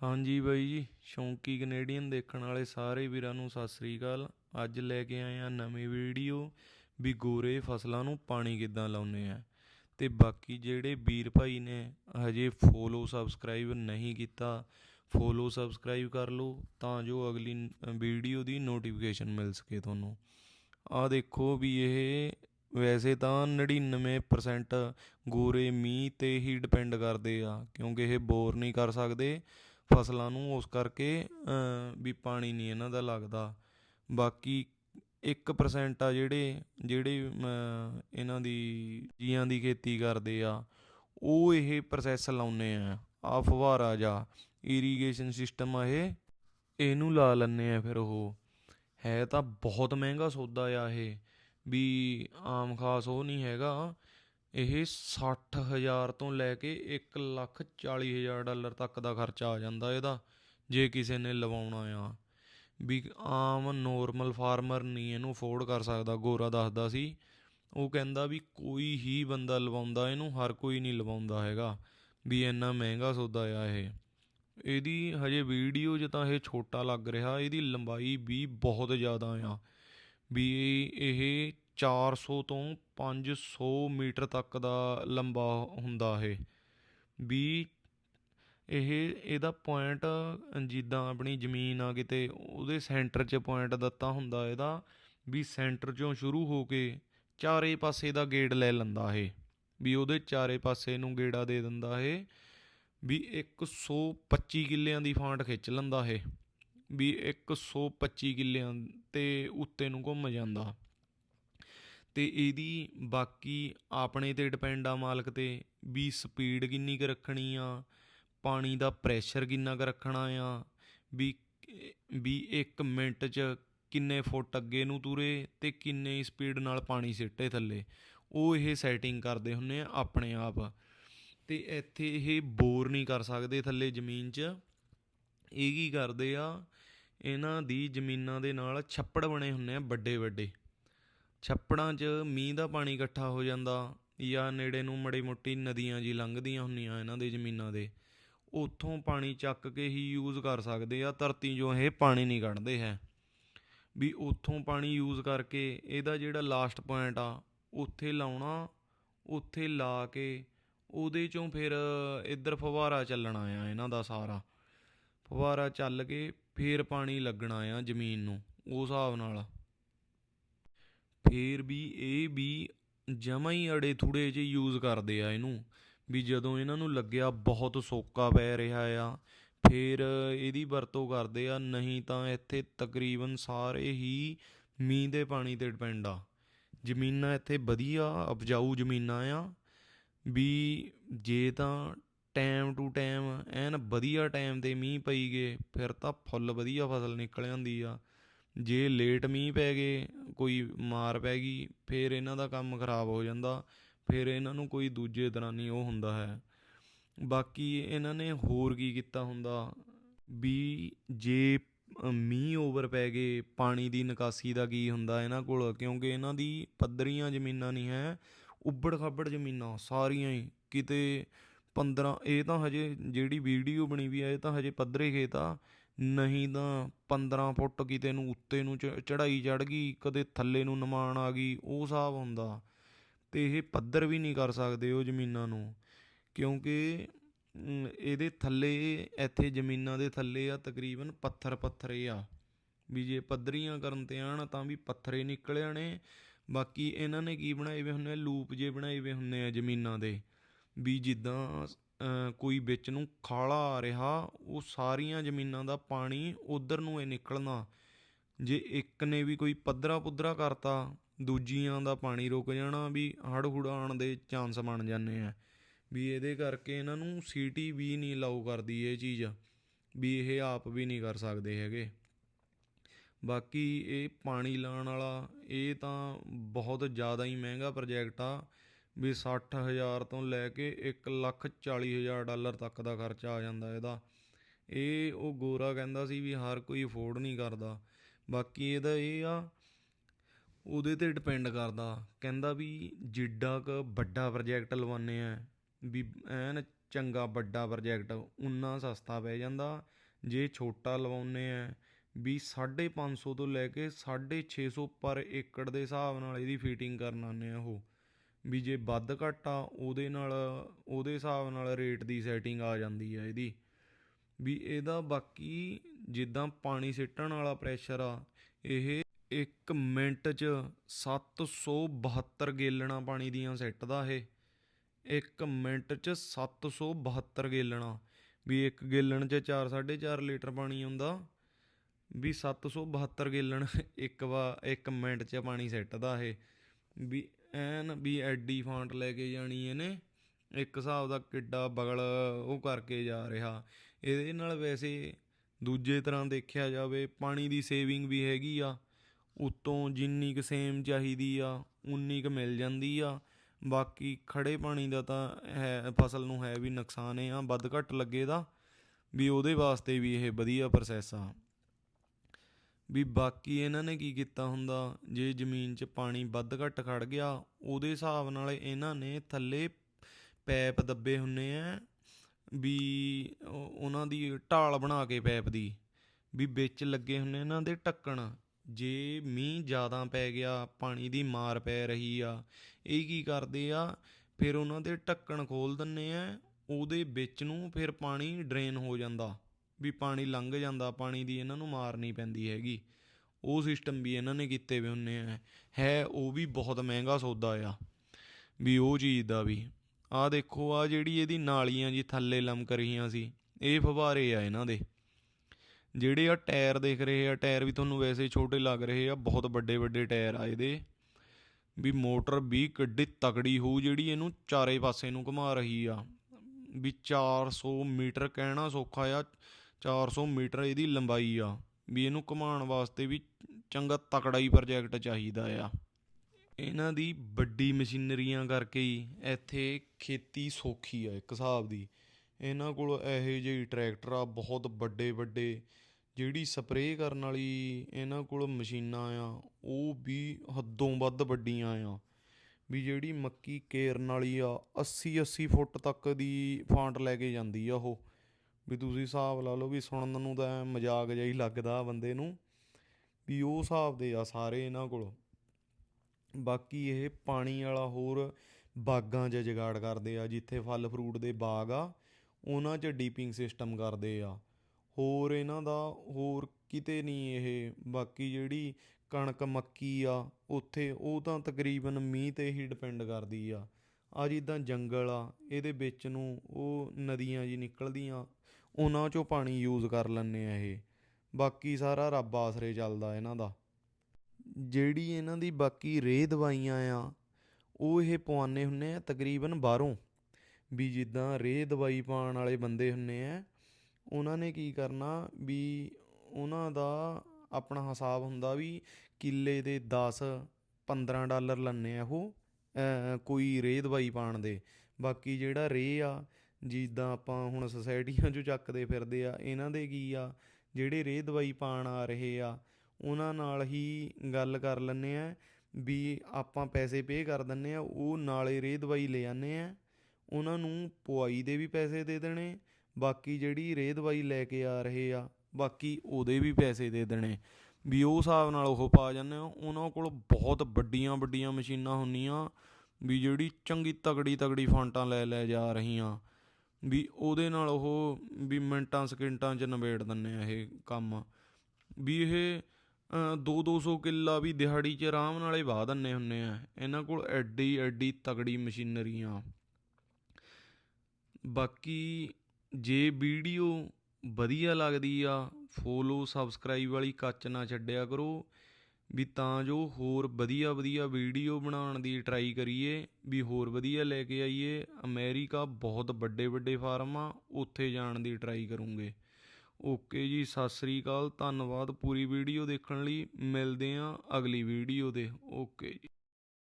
ਹਾਂਜੀ ਬਾਈ ਜੀ, ਸ਼ੌਂਕੀ ਕੈਨੇਡੀਅਨ ਦੇਖਣ ਵਾਲੇ ਸਾਰੇ ਵੀਰਾਂ ਨੂੰ ਸਤਿ ਸ੍ਰੀ ਅਕਾਲ। ਅੱਜ ਲੈ ਕੇ ਆਏ ਆ ਨਵੀਂ ਵੀਡੀਓ ਵੀ ਗੋਰੇ ਫਸਲਾਂ ਨੂੰ ਪਾਣੀ ਕਿੱਦਾਂ ਲਾਉਨੇ ਆ। ਤੇ ਬਾਕੀ ਜਿਹੜੇ ਵੀਰ ਭਾਈ ਨੇ ਹਜੇ ਫੋਲੋ ਸਬਸਕ੍ਰਾਈਬ ਨਹੀਂ ਕੀਤਾ ਫੋਲੋ ਸਬਸਕ੍ਰਾਈਬ ਕਰ ਲਓ ਤਾਂ ਜੋ ਅਗਲੀ ਵੀਡੀਓ ਦੀ ਨੋਟੀਫਿਕੇਸ਼ਨ ਮਿਲ ਸਕੇ ਤੁਹਾਨੂੰ। ਆ ਦੇਖੋ ਵੀ ਇਹ ਵੈਸੇ ਤਾਂ 99% ਗੋਰੇ ਮੀਂਹ ਤੇ ਹੀ ਡਿਪੈਂਡ ਕਰਦੇ ਆ, ਕਿਉਂਕਿ ਇਹ ਬੋਰ ਨਹੀਂ ਕਰ ਸਕਦੇ। ਫਸਲਾਂ ਨੂੰ ਉਸ ਕਰਕੇ ਵੀ ਪਾਣੀ ਨਹੀਂ ਇਹਨਾਂ ਦਾ ਲੱਗਦਾ। ਬਾਕੀ 1% ਆ ਜਿਹੜੇ ਜਿਹੜੇ ਇਹਨਾਂ ਦੀ ਜੀਆਂ ਦੀ ਖੇਤੀ ਕਰਦੇ ਆ, ਉਹ ਇਹ ਪ੍ਰੋਸੈਸ ਲਾਉਨੇ ਆ। ਆ ਫੁਹਾਰਾ ਜਾ ਇਰੀਗੇਸ਼ਨ ਸਿਸਟਮ ਆ ਇਹ, ਇਹਨੂੰ ਲਾ ਲੈਂਦੇ ਆ ਫਿਰ ਉਹ। ਹੈ ਤਾਂ ਬਹੁਤ ਮਹਿੰਗਾ ਸੌਦਾ ਆ ਇਹ, ਵੀ ਆਮ ਖਾਸ ਉਹ ਨਹੀਂ ਹੈਗਾ। ਇਹ ਸੱਠ ਹਜ਼ਾਰ ਤੋਂ ਲੈ ਕੇ 140000 ਡਾਲਰ ਤੱਕ ਦਾ ਖਰਚਾ ਆ ਜਾਂਦਾ ਇਹਦਾ, ਜੇ ਕਿਸੇ ਨੇ ਲਵਾਉਣਾ ਆ। ਵੀ ਆਮ ਨੋਰਮਲ ਫਾਰਮਰ ਨਹੀਂ ਇਹਨੂੰ ਅਫੋਰਡ ਕਰ ਸਕਦਾ, ਗੋਰਾ ਦੱਸਦਾ ਸੀ। ਉਹ ਕਹਿੰਦਾ ਵੀ ਕੋਈ ਹੀ ਬੰਦਾ ਲਵਾਉਂਦਾ, ਇਹਨੂੰ ਹਰ ਕੋਈ ਨਹੀਂ ਲਵਾਉਂਦਾ ਹੈਗਾ। ਵੀ ਇੰਨਾ ਮਹਿੰਗਾ ਸੌਦਾ ਆ ਇਹ। ਇਹਦੀ ਹਜੇ ਵੀਡੀਓ 'ਚ ਤਾਂ ਇਹ ਛੋਟਾ ਲੱਗ ਰਿਹਾ, ਇਹਦੀ ਲੰਬਾਈ ਵੀ ਬਹੁਤ ਜ਼ਿਆਦਾ ਆ। ਵੀ ਇਹ 400 ਤੋਂ 500 ਮੀਟਰ ਤੱਕ ਦਾ ਲੰਬਾ ਹੁੰਦਾ ਇਹ। ਵੀ ਇਹ, ਇਹਦਾ ਪੁਆਇੰਟ ਜਿੱਦਾਂ ਆਪਣੀ ਜ਼ਮੀਨ ਆ ਕਿਤੇ, ਉਹਦੇ ਸੈਂਟਰ 'ਚ ਪੁਆਇੰਟ ਦਿੱਤਾ ਹੁੰਦਾ ਇਹਦਾ, ਵੀ ਸੈਂਟਰ 'ਚੋਂ ਸ਼ੁਰੂ ਹੋ ਕੇ ਚਾਰੇ ਪਾਸੇ ਦਾ ਗੇੜ ਲੈ ਲੈਂਦਾ ਇਹ। ਵੀ ਉਹਦੇ ਚਾਰੇ ਪਾਸੇ ਨੂੰ ਗੇੜਾ ਦੇ ਦਿੰਦਾ ਇਹ, ਵੀ 125 ਕਿੱਲਿਆਂ ਦੀ ਫਾਂਟ ਖਿੱਚ ਲੈਂਦਾ ਇਹ। ਵੀ 125 ਕਿੱਲਿਆਂ ਤੇ ਉੱਤੇ ਨੂੰ ਘੁੰਮ ਜਾਂਦਾ। ਅਤੇ ਇਹਦੀ ਬਾਕੀ ਆਪਣੇ ਤੇ ਡਿਪੈਂਡ ਆ ਮਾਲਕ ਤੇ ਵੀ ਸਪੀਡ ਕਿੰਨੀ ਕੁ ਰੱਖਣੀ ਆ, ਪਾਣੀ ਦਾ ਪ੍ਰੈਸ਼ਰ ਕਿੰਨਾ ਕੁ ਰੱਖਣਾ ਆ, ਵੀ ਵੀ 1 ਮਿੰਟ 'ਚ ਕਿੰਨੇ ਫੁੱਟ ਅੱਗੇ ਨੂੰ ਤੁਰੇ ਤੇ ਕਿੰਨੇ ਸਪੀਡ ਨਾਲ ਪਾਣੀ ਸਿੱਟੇ ਥੱਲੇ। ਉਹ ਇਹ ਸੈਟਿੰਗ ਕਰਦੇ ਹੁੰਨੇ ਆ ਆਪਣੇ ਆਪ। ਤੇ ਇੱਥੇ ਇਹ ਬੋਰ ਨਹੀਂ ਕਰ ਸਕਦੇ ਥੱਲੇ ਜ਼ਮੀਨ 'ਚ। ਇਹ ਕੀ ਕਰਦੇ ਆ, ਇਹਨਾਂ ਦੀ ਜ਼ਮੀਨਾਂ ਦੇ ਨਾਲ ਛੱਪੜ ਬਣੇ ਹੁੰਨੇ ਆ ਵੱਡੇ ਵੱਡੇ ਛੱਪੜਾਂ 'ਚ ਮੀਂਹ ਦਾ ਪਾਣੀ ਇਕੱਠਾ ਹੋ ਜਾਂਦਾ ਜਾਂ ਨੇੜੇ ਨੂੰ ਮੜੀ ਮੋਟੀ ਨਦੀਆਂ ਜੀ ਲੰਘਦੀਆਂ ਹੁੰਦੀਆਂ ਇਹਨਾਂ ਦੇ ਜ਼ਮੀਨਾਂ ਦੇ, ਉੱਥੋਂ ਪਾਣੀ ਚੱਕ ਕੇ ਹੀ ਯੂਜ਼ ਕਰ ਸਕਦੇ ਆ, ਧਰਤੀ 'ਚੋਂ ਇਹ ਪਾਣੀ ਨਹੀਂ ਕੱਢਦੇ ਹੈ। ਵੀ ਉੱਥੋਂ ਪਾਣੀ ਯੂਜ਼ ਕਰਕੇ ਇਹਦਾ ਜਿਹੜਾ ਲਾਸਟ ਪੁਆਇੰਟ ਆ, ਉੱਥੇ ਲਾਉਣਾ, ਉੱਥੇ ਲਾ ਕੇ ਉਹਦੇ 'ਚੋਂ ਫਿਰ ਇੱਧਰ ਫਵਾਰਾ ਚੱਲਣਾ ਆ ਇਹਨਾਂ ਦਾ ਸਾਰਾ। ਫਵਾਰਾ ਚੱਲ ਕੇ ਫੇਰ ਪਾਣੀ ਲੱਗਣਾ ਆ ਜ਼ਮੀਨ ਨੂੰ, ਉਸ ਹਿਸਾਬ ਨਾਲ। ਫਿਰ ਵੀ ਇਹ ਵੀ ਜਮਾਂ ਹੀ ਅੜੇ ਥੁੜੇ ਜਿਹੇ ਯੂਜ਼ ਕਰਦੇ ਆ ਇਹਨੂੰ। ਵੀ ਜਦੋਂ ਇਹਨਾਂ ਨੂੰ ਲੱਗਿਆ ਬਹੁਤ ਸੋਕਾ ਪੈ ਰਿਹਾ ਆ, ਫਿਰ ਇਹਦੀ ਵਰਤੋਂ ਕਰਦੇ ਆ, ਨਹੀਂ ਤਾਂ ਇੱਥੇ ਤਕਰੀਬਨ ਸਾਰੇ ਹੀ ਮੀਂਹ ਦੇ ਪਾਣੀ ਤੇ ਡਿਪੈਂਡ ਆ। ਜ਼ਮੀਨਾਂ ਇੱਥੇ ਵਧੀਆ ਉਪਜਾਊ ਜ਼ਮੀਨਾਂ ਆ। ਵੀ ਜੇ ਤਾਂ ਟਾਈਮ ਟੂ ਟਾਈਮ ਐਨ ਵਧੀਆ ਟਾਈਮ ਤੇ ਮੀਂਹ ਪਈ ਗਏ, ਫਿਰ ਤਾਂ ਫੁੱਲ ਵਧੀਆ ਫਸਲ ਨਿਕਲ ਜਾਂਦੀ ਆ। ਜੇ ਲੇਟ ਮੀਂਹ ਪੈ ਗਏ, ਕੋਈ ਮਾਰ ਪੈ ਗਈ, ਫਿਰ ਇਹਨਾਂ ਦਾ ਕੰਮ ਖਰਾਬ ਹੋ ਜਾਂਦਾ, ਫਿਰ ਇਹਨਾਂ ਨੂੰ ਕੋਈ ਦੂਜੇ ਤਰ੍ਹਾਂ ਨਹੀਂ ਉਹ ਹੁੰਦਾ ਹੈ। ਬਾਕੀ ਇਹਨਾਂ ਨੇ ਹੋਰ ਕੀ ਕੀਤਾ ਹੁੰਦਾ ਵੀ ਜੇ ਮੀਂਹ ਓਵਰ ਪੈ ਗਏ, ਪਾਣੀ ਦੀ ਨਿਕਾਸੀ ਦਾ ਕੀ ਹੁੰਦਾ ਇਹਨਾਂ ਕੋਲ, ਕਿਉਂਕਿ ਇਹਨਾਂ ਦੀ ਪੱਧਰੀਆਂ ਜ਼ਮੀਨਾਂ ਨਹੀਂ ਹੈ, ਉੱਬੜ ਖਾਬੜ ਜ਼ਮੀਨਾਂ ਸਾਰੀਆਂ ਹੀ, ਕਿਤੇ 15 ਇਹ ਤਾਂ ਹਜੇ ਜਿਹੜੀ ਵੀਡੀਓ ਬਣੀ ਵੀ ਆ, ਇਹ ਤਾਂ ਹਜੇ ਪੱਧਰੇ ਖੇਤ ਆ ਨਹੀਂ ਤਾਂ 15 ਫੁੱਟ ਕਿਤੇ ਨੂੰ ਉੱਤੇ ਨੂੰ ਚੜਾਈ ਚੜ ਗਈ, ਕਦੇ ਥੱਲੇ ਨੂੰ ਨਿਮਾਣ ਆ ਗਈ, ਉਹ ਹਿਸਾਬ ਹੁੰਦਾ। ਤੇ ਇਹ ਪੱਧਰ ਵੀ ਨਹੀਂ ਕਰ ਸਕਦੇ ਉਹ ਜ਼ਮੀਨਾਂ ਨੂੰ, ਕਿਉਂਕਿ ਇਹਦੇ ਥੱਲੇ, ਇੱਥੇ ਜ਼ਮੀਨਾਂ ਦੇ ਥੱਲੇ ਆ ਤਕਰੀਬਨ ਪੱਥਰ ਪੱਥਰੇ ਆ। ਵੀ ਜੇ ਪੱਧਰੀਆਂ ਕਰਨ ਤੇ ਆਣ ਤਾਂ ਵੀ ਪੱਥਰੇ ਨਿਕਲਿਆ ਨੇ। ਬਾਕੀ ਇਹਨਾਂ ਨੇ ਕੀ ਬਣਾਏ ਵੇ ਹੁੰਨੇ ਆ? ਲੂਪ ਜੇ ਬਣਾਏ ਵੇ ਹੁੰਨੇ ਆ ਜ਼ਮੀਨਾਂ ਦੇ। ਵੀ ਜਿੱਦਾਂ ਕੋਈ ਵਿੱਚ ਨੂੰ ਖਾਲਾ ਆ ਰਿਹਾ, ਉਹ ਸਾਰੀਆਂ ਜ਼ਮੀਨਾਂ ਦਾ ਪਾਣੀ ਉਧਰ ਨੂੰ ਇਹ ਨਿਕਲਣਾ। ਜੇ ਇੱਕ ਨੇ ਵੀ ਕੋਈ ਪੱਧਰਾ ਪੁੱਧਰਾ ਕਰਤਾ, ਦੂਜੀਆਂ ਦਾ ਪਾਣੀ ਰੁਕ ਜਾਣਾ, ਵੀ ਹੜ ਹੁੜ ਆਉਣ ਦੇ ਚਾਂਸ ਬਣ ਜਾਂਦੇ ਆ। ਵੀ ਇਹਦੇ ਕਰਕੇ ਇਹਨਾਂ ਨੂੰ ਸੀਟੀ ਵੀ ਨਹੀਂ ਲਾਉ ਕਰਦੀ ਇਹ ਚੀਜ਼, ਵੀ ਇਹ ਆਪ ਵੀ ਨਹੀਂ ਕਰ ਸਕਦੇ ਹੈਗੇ। ਬਾਕੀ ਇਹ ਪਾਣੀ ਲਾਉਣ ਵਾਲਾ, ਇਹ ਤਾਂ ਬਹੁਤ ਜ਼ਿਆਦਾ ਹੀ ਮਹਿੰਗਾ ਪ੍ਰੋਜੈਕਟ ਆ। ਵੀ 60000 ਤੋਂ ਲੈ ਕੇ 140000 ਡਾਲਰ ਤੱਕ ਦਾ ਖਰਚਾ ਆ ਜਾਂਦਾ ਇਹਦਾ। ਇਹ ਉਹ ਗੋਰਾ ਕਹਿੰਦਾ ਸੀ ਵੀ ਹਰ ਕੋਈ ਅਫੋਰਡ ਨਹੀਂ ਕਰਦਾ। ਬਾਕੀ ਇਹਦਾ ਇਹ ਆ, ਉਹਦੇ ਤੇ ਡਿਪੈਂਡ ਕਰਦਾ। ਕਹਿੰਦਾ ਵੀ ਜਿੱਡਾ ਕ ਵੱਡਾ ਪ੍ਰੋਜੈਕਟ ਲਵਾਉਂਦੇ ਆ, ਵੀ ਐਨ ਚੰਗਾ ਵੱਡਾ ਪ੍ਰੋਜੈਕਟ ਉਨਾ ਸਸਤਾ ਪੈ ਜਾਂਦਾ। ਜੇ ਛੋਟਾ ਲਵਾਉਂਦੇ ਆ, ਵੀ 550 ਤੋਂ ਲੈ ਕੇ 650 ਪਰ ਏਕੜ ਦੇ ਹਿਸਾਬ ਨਾਲ ਇਹਦੀ ਫੀਟਿੰਗ ਕਰਨ ਆਉਂਦੇ ਆ ਉਹ। ਵੀ ਜੇ ਵੱਧ ਘੱਟ ਆ, ਉਹਦੇ ਨਾਲ, ਉਹਦੇ ਹਿਸਾਬ ਨਾਲ ਰੇਟ ਦੀ ਸੈਟਿੰਗ ਆ ਜਾਂਦੀ ਆ ਇਹਦੀ। ਵੀ ਇਹਦਾ ਬਾਕੀ ਜਿੱਦਾਂ ਪਾਣੀ ਸਿੱਟਣ ਵਾਲਾ ਪ੍ਰੈਸ਼ਰ ਆ, ਇਹ 1 ਮਿੰਟ 'ਚ 772 ਗੇਲਣਾ ਪਾਣੀ ਦੀਆਂ ਸਿੱਟਦਾ ਇਹ। 1 ਮਿੰਟ 'ਚ 772 ਗੇਲਣਾ। ਵੀ ਇੱਕ ਗੇਲਣ 'ਚ 4 4.5 ਲੀਟਰ ਪਾਣੀ ਆਉਂਦਾ, ਵੀ 772 ਗੇਲਣ ਇੱਕ ਵਾ 1 ਮਿੰਟ 'ਚ ਪਾਣੀ ਸਿੱਟਦਾ ਇਹ। ਵੀ ਐਨ ਵੀ ਐਡੀ ਫਾਂਟ ਲੈ ਕੇ ਜਾਣੀ ਇਹਨੇ। ਇੱਕ ਹਿਸਾਬ ਦਾ ਕਿੱਡਾ ਬਗਲ ਉਹ ਕਰਕੇ ਜਾ ਰਿਹਾ। ਇਹਦੇ ਨਾਲ ਵੈਸੇ ਦੂਜੇ ਤਰ੍ਹਾਂ ਦੇਖਿਆ ਜਾਵੇ, ਪਾਣੀ ਦੀ ਸੇਵਿੰਗ ਵੀ ਹੈਗੀ ਆ। ਉਤੋਂ ਜਿੰਨੀ ਕੁ ਸੇਮ ਚਾਹੀਦੀ ਆ, ਉਨੀ ਕੁ ਮਿਲ ਜਾਂਦੀ ਆ। ਬਾਕੀ ਖੜੇ ਪਾਣੀ ਦਾ ਤਾਂ ਹੈ, ਫਸਲ ਨੂੰ ਹੈ ਵੀ ਨੁਕਸਾਨ ਆ, ਵੱਧ ਘੱਟ ਲੱਗੇ ਦਾ ਵੀ ਉਹਦੇ ਵਾਸਤੇ ਵੀ ਇਹ ਵਧੀਆ ਪ੍ਰੋਸੈਸ ਆ। ਵੀ ਬਾਕੀ ਇਹਨਾਂ ਨੇ ਕੀ ਕੀਤਾ ਹੁੰਦਾ? ਜੇ ਜ਼ਮੀਨ 'ਚ ਪਾਣੀ ਵੱਧ ਘੱਟ ਖੜ ਗਿਆ, ਉਹਦੇ ਹਿਸਾਬ ਨਾਲ ਇਹਨਾਂ ਨੇ ਥੱਲੇ ਪੈਪ ਦੱਬੇ ਹੁੰਨੇ ਆ ਵੀ ਉਹਨਾਂ ਦੀ ਢਾਲ ਬਣਾ ਕੇ ਪੈਪ ਦੀ, ਵੀ ਵਿੱਚ ਲੱਗੇ ਹੁੰਨੇ ਇਹਨਾਂ ਦੇ ਢੱਕਣ। ਜੇ ਮੀਂਹ ਜ਼ਿਆਦਾ ਪੈ ਗਿਆ, ਪਾਣੀ ਦੀ ਮਾਰ ਪੈ ਰਹੀ ਆ, ਇਹ ਕੀ ਕਰਦੇ ਆ? ਫਿਰ ਉਹਨਾਂ ਦੇ ਢੱਕਣ ਖੋਲ ਦਿੰਨੇ ਆ, ਉਹਦੇ ਵਿੱਚ ਨੂੰ ਫਿਰ ਪਾਣੀ ਡਰੇਨ ਹੋ ਜਾਂਦਾ। ਵੀ ਪਾਣੀ ਲੰਘ ਜਾਂਦਾ, ਪਾਣੀ ਦੀ ਇਹਨਾਂ ਨੂੰ ਮਾਰ ਨਹੀਂ ਪੈਂਦੀ ਹੈਗੀ। ਉਹ ਸਿਸਟਮ ਵੀ ਇਹਨਾਂ ਨੇ ਕੀਤੇ ਵੇ ਹੁੰਨੇ ਆ। ਹੈ, ਉਹ ਵੀ ਬਹੁਤ ਮਹਿੰਗਾ ਸੌਦਾ ਆ। ਵੀ ਉਹ ਚੀਜ਼ ਦਾ ਵੀ। ਆਹ ਦੇਖੋ ਆ ਜਿਹੜੀ ਇਹਦੀ ਨਾਲੀਆਂ ਜੀ ਥੱਲੇ ਲਮਕ ਰਹੀਆਂ ਸੀ, ਇਹ ਫਵਾਰੇ ਆ ਇਹਨਾਂ ਦੇ। ਜਿਹੜੇ ਆ ਟਾਇਰ ਦੇਖ ਰਹੇ ਆ, ਟਾਇਰ ਵੀ ਤੁਹਾਨੂੰ ਵੈਸੇ ਛੋਟੇ ਲੱਗ ਰਹੇ ਆ, ਬਹੁਤ ਵੱਡੇ ਵੱਡੇ ਟਾਇਰ ਆ ਇਹਦੇ। ਵੀ ਮੋਟਰ ਵੀ ਕਿੱਡੀ ਤਕੜੀ ਹੋਊ, ਜਿਹੜੀ ਇਹਨੂੰ ਚਾਰੇ ਪਾਸੇ ਨੂੰ ਘੁਮਾ ਰਹੀ ਆ। ਵੀ 400 ਮੀਟਰ ਕਹਿਣਾ ਸੌਖਾ ਆ 400 ਮੀਟਰ ਇਹਦੀ ਲੰਬਾਈ ਆ, ਵੀ ਇਹਨੂੰ ਘੁਮਾਉਣ ਵਾਸਤੇ ਵੀ ਚੰਗਾ ਤਕੜਾ ਹੀ ਪ੍ਰੋਜੈਕਟ ਚਾਹੀਦਾ ਆ। ਇਹਨਾਂ ਦੀ ਵੱਡੀ ਮਸ਼ੀਨਰੀਆਂ ਕਰਕੇ ਹੀ ਇੱਥੇ ਖੇਤੀ ਸੌਖੀ ਆ ਇੱਕ ਹਿਸਾਬ ਦੀ। ਇਹਨਾਂ ਕੋਲ ਇਹੋ ਜਿਹੇ ਟਰੈਕਟਰ ਆ, ਬਹੁਤ ਵੱਡੇ ਵੱਡੇ, ਜਿਹੜੀ ਸਪਰੇਅ ਕਰਨ ਵਾਲੀ ਇਹਨਾਂ ਕੋਲ ਮਸ਼ੀਨਾਂ ਆ, ਉਹ ਵੀ ਹੱਦੋਂ ਵੱਧ ਵੱਡੀਆਂ ਆ। ਵੀ ਜਿਹੜੀ ਮੱਕੀ ਕੇਰਨ ਵਾਲੀ ਆ 80 80 ਫੁੱਟ ਤੱਕ ਦੀ ਫਾਂਟ ਲੈ ਕੇ ਜਾਂਦੀ ਆ ਉਹ। ਵੀ ਤੁਸੀਂ ਹਿਸਾਬ ਲਾ ਲਓ ਵੀ ਸੁਣਨ ਨੂੰ ਤਾਂ ਮਜ਼ਾਕ ਜਿਹਾ ਹੀ ਲੱਗਦਾ ਬੰਦੇ ਨੂੰ, ਵੀ ਉਹ ਹਿਸਾਬ ਦੇ ਆ ਸਾਰੇ ਇਹਨਾਂ ਕੋਲ। ਬਾਕੀ ਇਹ ਪਾਣੀ ਵਾਲਾ ਹੋਰ ਬਾਗਾਂ 'ਚ ਜਗਾੜ ਕਰਦੇ ਆ, ਜਿੱਥੇ ਫਲ ਫਰੂਟ ਦੇ ਬਾਗ ਆ, ਉਹਨਾਂ 'ਚ ਡੀਪਿੰਗ ਸਿਸਟਮ ਕਰਦੇ ਆ। ਹੋਰ ਇਹਨਾਂ ਦਾ ਹੋਰ ਕਿਤੇ ਨਹੀਂ ਇਹ, ਬਾਕੀ ਜਿਹੜੀ ਕਣਕ ਮੱਕੀ ਆ, ਉੱਥੇ ਉਹ ਤਾਂ ਤਕਰੀਬਨ ਮੀਂਹ ਤੇ ਹੀ ਡਿਪੈਂਡ ਕਰਦੀ ਆ। ਆ ਜਿੱਦਾਂ ਜੰਗਲ ਆ, ਇਹਦੇ ਵਿੱਚ ਨੂੰ ਉਹ ਨਦੀਆਂ ਜੀ ਨਿਕਲਦੀਆਂ ਉਹਨਾਂ 'ਚੋਂ ਪਾਣੀ ਯੂਜ਼ ਕਰ ਲੈਂਦੇ ਆ ਇਹ। ਬਾਕੀ ਸਾਰਾ ਰੱਬ ਆਸਰੇ ਚੱਲਦਾ ਇਹਨਾਂ ਦਾ। ਜਿਹੜੀ ਇਹਨਾਂ ਦੀ ਬਾਕੀ ਰੇਹ ਦਵਾਈਆਂ ਆ, ਉਹ ਇਹ ਪਵਾਉਂਦੇ ਹੁੰਨੇ ਆ ਤਕਰੀਬਨ ਬਾਹਰੋਂ। ਵੀ ਜਿੱਦਾਂ ਰੇਹ ਦਵਾਈ ਪਾਉਣ ਵਾਲੇ ਬੰਦੇ ਹੁੰਨੇ ਆ, ਉਹਨਾਂ ਨੇ ਕੀ ਕਰਨਾ ਵੀ ਉਹਨਾਂ ਦਾ ਆਪਣਾ ਹਿਸਾਬ ਹੁੰਦਾ ਵੀ ਕਿੱਲੇ ਦੇ 10 15 ਡਾਲਰ ਲੈਂਦੇ ਆ ਉਹ ਕੋਈ ਰੇਹ ਦਵਾਈ ਪਾਉਣ ਦੇ। ਬਾਕੀ ਜਿਹੜਾ ਰੇਹ ਆ ਜਿੱਦਾਂ ਆਪਾਂ ਹੁਣ ਸੁਸਾਇਟੀਆਂ 'ਚੋਂ ਚੱਕਦੇ ਫਿਰਦੇ ਆ, ਇਹਨਾਂ ਦੇ ਕੀ ਆ, ਜਿਹੜੇ ਰੇਹ ਦਵਾਈ ਪਾਣ ਆ ਰਹੇ ਆ, ਉਹਨਾਂ ਨਾਲ ਹੀ ਗੱਲ ਕਰ ਲੈਂਦੇ ਆ ਵੀ ਆਪਾਂ ਪੈਸੇ ਪੇ ਕਰ ਦਿੰਨੇ ਆ, ਉਹ ਨਾਲੇ ਰੇਹ ਦਵਾਈ ਲੈ ਜਾਂਦੇ ਆ, ਉਹਨਾਂ ਨੂੰ ਪੁਆਈ ਦੇ ਵੀ ਪੈਸੇ ਦੇ ਦੇਣੇ, ਬਾਕੀ ਜਿਹੜੀ ਰੇਹ ਦਵਾਈ ਲੈ ਕੇ ਆ ਰਹੇ ਆ, ਬਾਕੀ ਉਹਦੇ ਵੀ ਪੈਸੇ ਦੇ ਦੇਣੇ। ਵੀ ਉਹ ਹਿਸਾਬ ਨਾਲ ਉਹ ਪਾ ਜਾਂਦੇ ਆ, ਉਹਨਾਂ ਕੋਲ ਬਹੁਤ ਵੱਡੀਆਂ ਵੱਡੀਆਂ ਮਸ਼ੀਨਾਂ ਹੁੰਦੀਆਂ, ਵੀ ਜਿਹੜੀ ਚੰਗੀ ਤਗੜੀ ਤਗੜੀ ਫਾਂਟਾਂ ਲੈ ਲੈ ਜਾ ਰਹੀਆਂ। ਵੀ ਉਹਦੇ ਨਾਲ ਉਹ ਵੀ ਮਿੰਟਾਂ, ਸਕਿੰਟਾਂ 'ਚ ਨਿਬੇੜ ਦਿੰਨੇ ਆ ਇਹ ਕੰਮ। ਵੀ ਇਹ 2-200 ਕਿੱਲਾ ਵੀ ਦਿਹਾੜੀ 'ਚ ਆਰਾਮ ਨਾਲੇ ਵਾਹ ਦਿੰਨੇ ਹੁੰਨੇ ਆ। ਇਹਨਾਂ ਕੋਲ ਐਡੀ ਐਡੀ ਤਗੜੀ ਮਸ਼ੀਨਰੀਆਂ। ਬਾਕੀ ਜੇ ਵੀਡੀਓ ਵਧੀਆ ਲੱਗਦੀ ਆ ਫੋਲੋ ਸਬਸਕ੍ਰਾਈਬ ਵਾਲੀ ਕੱਚ ਨਾ ਛੱਡਿਆ ਕਰੋ। ਵੀ ਤਾਂ ਜੋ ਹੋਰ ਵਧੀਆ ਵਧੀਆ ਵੀਡੀਓ ਬਣਾਉਣ ਦੀ ਟਰਾਈ ਕਰੀਏ, ਵੀ ਹੋਰ ਵਧੀਆ ਲੈ ਕੇ ਆਈਏ, ਅਮਰੀਕਾ ਬਹੁਤ ਵੱਡੇ ਵੱਡੇ ਫਾਰਮ ਆ, ਉੱਥੇ ਜਾਣ ਦੀ ਟਰਾਈ ਕਰੂੰਗੇ। ਓਕੇ ਜੀ, ਸਤਿ ਸ੍ਰੀ ਅਕਾਲ, ਧੰਨਵਾਦ ਪੂਰੀ ਵੀਡੀਓ ਦੇਖਣ ਲਈ, ਮਿਲਦੇ ਆਂ ਅਗਲੀ ਵੀਡੀਓ ਦੇ ਓਕੇ ਜੀ।